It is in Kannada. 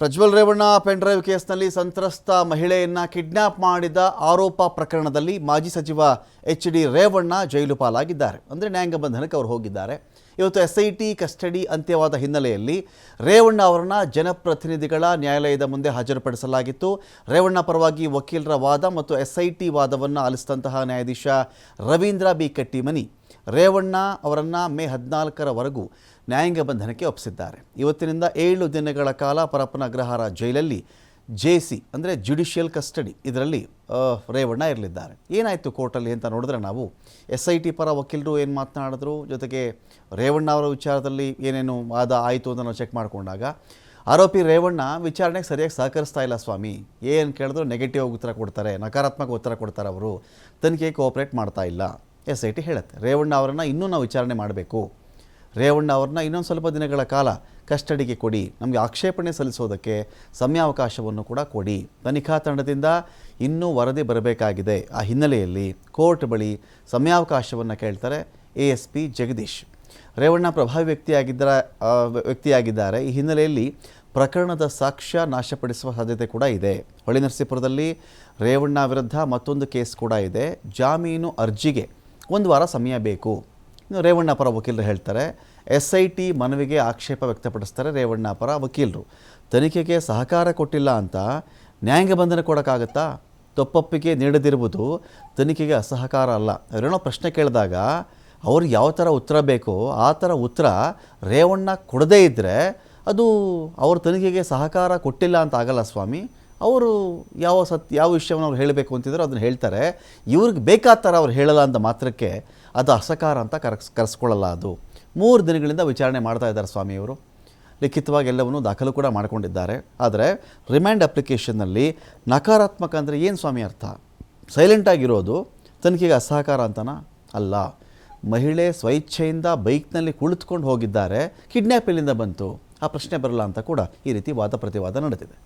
ಪ್ರಜ್ವಲ್ ರೇವಣ್ಣ ಪೆನ್ಡ್ರೈವ್ ಕೇಸ್ನಲ್ಲಿ ಸಂತ್ರಸ್ತ ಮಹಿಳೆಯನ್ನ ಕಿಡ್ನಾಪ್ ಮಾಡಿದ ಆರೋಪ ಪ್ರಕರಣದಲ್ಲಿ ಮಾಜಿ ಸಚಿವ ಎಚ್ ಡಿ ರೇವಣ್ಣ ಜೈಲು ಪಾಲಾಗಿದ್ದಾರೆ. ಅಂದರೆ ನ್ಯಾಯಾಂಗ ಬಂಧನಕ್ಕೆ ಅವರು ಹೋಗಿದ್ದಾರೆ. ಇವತ್ತು ಎಸ್ ಐ ಟಿ ಕಸ್ಟಡಿ ಅಂತ್ಯವಾದ ಹಿನ್ನೆಲೆಯಲ್ಲಿ ರೇವಣ್ಣ ಅವರನ್ನ ಜನಪ್ರತಿನಿಧಿಗಳ ನ್ಯಾಯಾಲಯದ ಮುಂದೆ ಹಾಜರುಪಡಿಸಲಾಗಿತ್ತು. ರೇವಣ್ಣ ಪರವಾಗಿ ವಕೀಲರ ವಾದ ಮತ್ತು ಎಸ್ ಐ ಟಿ ವಾದವನ್ನು ಆಲಿಸಿದಂತಹ ನ್ಯಾಯಾಧೀಶ ರವೀಂದ್ರ ಬಿ ಕಟ್ಟಿಮನಿ. ರೇವಣ್ಣ ಅವರನ್ನು ಮೇ ಹದಿನಾಲ್ಕರವರೆಗೂ ನ್ಯಾಯಾಂಗ ಬಂಧನಕ್ಕೆ ಒಪ್ಪಿಸಿದ್ದಾರೆ. ಇವತ್ತಿನಿಂದ ಏಳು ದಿನಗಳ ಕಾಲ ಪರಪ್ಪನ ಅಗ್ರಹಾರ ಜೈಲಲ್ಲಿ ಜೆ ಸಿ ಅಂದರೆ ಜುಡಿಷಿಯಲ್ ಕಸ್ಟಡಿ ಇದರಲ್ಲಿ ರೇವಣ್ಣ ಇರಲಿದ್ದಾರೆ. ಏನಾಯಿತು ಕೋರ್ಟಲ್ಲಿ ಅಂತ ನೋಡಿದ್ರೆ ನಾವು ಎಸ್ ಐ ಟಿ ಪರ ವಕೀಲರು ಏನು ಮಾತನಾಡಿದ್ರು? ಜೊತೆಗೆ ರೇವಣ್ಣ ಅವರ ವಿಚಾರದಲ್ಲಿ ಏನೇನು ವಾದ ಆಯಿತು ಅಂತ ನಾವು ಚೆಕ್ ಮಾಡಿಕೊಂಡಾಗ, ಆರೋಪಿ ರೇವಣ್ಣ ವಿಚಾರಣೆಗೆ ಸರಿಯಾಗಿ ಸಹಕರಿಸ್ತಾ ಇಲ್ಲ ಸ್ವಾಮಿ. ಏನು ಕೇಳಿದ್ರು ನೆಗೆಟಿವ್ ಉತ್ತರ ಕೊಡ್ತಾರೆ, ನಕಾರಾತ್ಮಕ ಉತ್ತರ ಕೊಡ್ತಾರೆ ಅವರು. ತನಿಖೆಗೆ ಕೋಆಪ್ರೇಟ್ ಮಾಡ್ತಾ ಇಲ್ಲ. ಎಸ್ ಐ ಟಿ ಹೇಳುತ್ತೆ. ರೇವಣ್ಣ ಅವರನ್ನು ಇನ್ನೂ ನಾವು ವಿಚಾರಣೆ ಮಾಡಬೇಕು. ರೇವಣ್ಣ ಅವ್ರನ್ನ ಇನ್ನೊಂದು ಸ್ವಲ್ಪ ದಿನಗಳ ಕಾಲ ಕಸ್ಟಡಿಗೆ ಕೊಡಿ. ನಮಗೆ ಆಕ್ಷೇಪಣೆ ಸಲ್ಲಿಸೋದಕ್ಕೆ ಸಮಯಾವಕಾಶವನ್ನು ಕೂಡ ಕೊಡಿ. ತನಿಖಾ ತಂಡದಿಂದ ಇನ್ನೂ ವರದಿ ಬರಬೇಕಾಗಿದೆ. ಆ ಹಿನ್ನೆಲೆಯಲ್ಲಿ ಕೋರ್ಟ್ ಬಳಿ ಸಮಯಾವಕಾಶವನ್ನು ಕೇಳ್ತಾರೆ A S P Jagadish. Revanna ಪ್ರಭಾವಿ ವ್ಯಕ್ತಿಯಾಗಿದ್ದರ ವ್ಯಕ್ತಿಯಾಗಿದ್ದಾರೆ. ಈ ಹಿನ್ನೆಲೆಯಲ್ಲಿ ಪ್ರಕರಣದ ಸಾಕ್ಷ್ಯ ನಾಶಪಡಿಸುವ ಸಾಧ್ಯತೆ ಕೂಡ ಇದೆ. ಹೊಳೆನರಸೀಪುರದಲ್ಲಿ ರೇವಣ್ಣ ವಿರುದ್ಧ ಮತ್ತೊಂದು ಕೇಸ್ ಕೂಡ ಇದೆ. ಜಾಮೀನು ಅರ್ಜಿಗೆ ಒಂದು ವಾರ ಸಮಯ ಬೇಕು. ಇನ್ನು ರೇವಣ್ಣ ಪರ ವಕೀಲರು ಹೇಳ್ತಾರೆ ಎಸ್ ಐ ಟಿ ಮನವಿಗೆ ಆಕ್ಷೇಪ ವ್ಯಕ್ತಪಡಿಸ್ತಾರೆ ರೇವಣ್ಣ ಪರ ವಕೀಲರು. ತನಿಖೆಗೆ ಸಹಕಾರ ಕೊಟ್ಟಿಲ್ಲ ಅಂತ ನ್ಯಾಯಾಂಗ ಬಂಧನ ಕೊಡೋಕ್ಕಾಗತ್ತಾ? ತಪ್ಪೊಪ್ಪಿಗೆ ನೀಡದಿರುವುದು ತನಿಖೆಗೆ ಅಸಹಕಾರ ಅಲ್ಲ. ಅವರೇನೋ ಪ್ರಶ್ನೆ ಕೇಳಿದಾಗ ಅವ್ರಿಗೆ ಯಾವ ಥರ ಉತ್ತರ ಬೇಕೋ ಆ ಥರ ಉತ್ತರ ರೇವಣ್ಣ ಕೊಡದೇ ಇದ್ದರೆ ಅದು ಅವ್ರ ತನಿಖೆಗೆ ಸಹಕಾರ ಕೊಟ್ಟಿಲ್ಲ ಅಂತ ಆಗಲ್ಲ ಸ್ವಾಮಿ. ಅವರು ಯಾವ ಸತ್, ಯಾವ ವಿಷಯವನ್ನು ಅವ್ರು ಹೇಳಬೇಕು ಅಂತಿದ್ರು ಅದನ್ನು ಹೇಳ್ತಾರೆ. ಇವ್ರಿಗೆ ಬೇಕಾದ ಥರ ಅವ್ರು ಹೇಳಲ್ಲ ಅಂತ ಮಾತ್ರಕ್ಕೆ ಅದು ಅಸಕಾರ ಅಂತ ಕರೆಸ್ ಕರೆಸ್ಕೊಳ್ಳಲ್ಲ ಅದು. ಮೂರು ದಿನಗಳಿಂದ ವಿಚಾರಣೆ ಮಾಡ್ತಾ ಇದ್ದಾರೆ ಸ್ವಾಮಿಯವರು. ಲಿಖಿತವಾಗಿ ಎಲ್ಲವನ್ನು ದಾಖಲು ಕೂಡ ಮಾಡಿಕೊಂಡಿದ್ದಾರೆ. ಆದರೆ ರಿಮ್ಯಾಂಡ್ ಅಪ್ಲಿಕೇಶನ್ನಲ್ಲಿ ನಕಾರಾತ್ಮಕ ಅಂದರೆ ಏನು ಸ್ವಾಮಿ ಅರ್ಥ? ಸೈಲೆಂಟ್ ಆಗಿರೋದು ತನಿಖೆಗೆ ಅಸಹಕಾರ ಅಂತನ? ಅಲ್ಲ. ಮಹಿಳೆ ಸ್ವಇಚ್ಛೆಯಿಂದ ಬೈಕ್ನಲ್ಲಿ ಕುಳಿತುಕೊಂಡು ಹೋಗಿದ್ದಾರೆ ಕಿಡ್ನ್ಯಾಪ್ ಎಲ್ಲಿಂದ ಬಂತು? ಆ ಪ್ರಶ್ನೆ ಬರಲ್ಲ ಅಂತ ಕೂಡ ಈ ರೀತಿ ವಾದ ಪ್ರತಿವಾದ ನಡೆದಿದೆ.